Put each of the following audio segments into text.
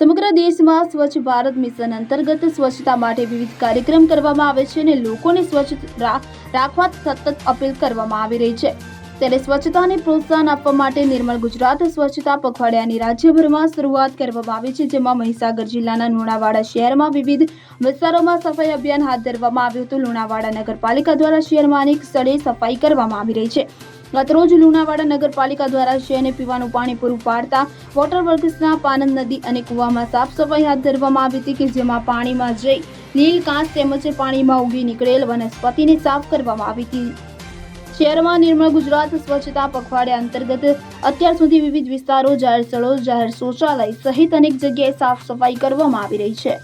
સમગ્ર દેશમાં સ્વચ્છ ભારત મિશન અંતર્ગત સ્વચ્છતા માટે વિવિધ કાર્યક્રમ કરવામાં આવે છે અને લોકોને સ્વચ્છ રાખવા સતત અપીલ કરવામાં આવી રહી છે. ત્યારે સ્વચ્છતાને પ્રોત્સાહન આપવા માટે નિર્મળ ગુજરાત સ્વચ્છતા પખવાડિયાની રાજ્યભરમાં શરૂઆત કરવામાં આવી છે, જેમાં મહીસાગર જિલ્લાના લુણાવાડા શહેરમાં વિવિધ વિસ્તારોમાં સફાઈ અભિયાન હાથ ધરવામાં આવ્યું હતું. લુણાવાડા નગરપાલિકા દ્વારા શહેરમાં અનેક સ્થળે સફાઈ કરવામાં આવી રહી છે. ગતરોજ લુણાવાડા નગરપાલિકા દ્વારા શહેરને પીવાનું પાણી પૂરું પાડતા વોટર વર્કસના પાનંદ નદી અને કૂવામાં સાફ સફાઈ હાથ ધરવામાં આવી હતી કે જેમાં પાણીમાં જઈ લીલ કાંસ તેમજ પાણીમાં ઉગી નીકળેલ વનસ્પતિને સાફ કરવામાં આવી હતી. શહેરમાં નિર્મળ ગુજરાત સ્વચ્છતા પખવાડિયા અંતર્ગત અત્યાર સુધી વિવિધ વિસ્તારો જાહેર સ્થળો જાહેર શૌચાલય સહિત અનેક જગ્યાએ સાફ સફાઈ કરવામાં આવી રહી છે.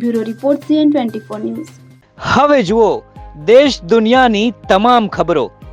Bureau report CN twenty news. હવે જુઓ, દેશ દુનિયાની તમામ ખબરો.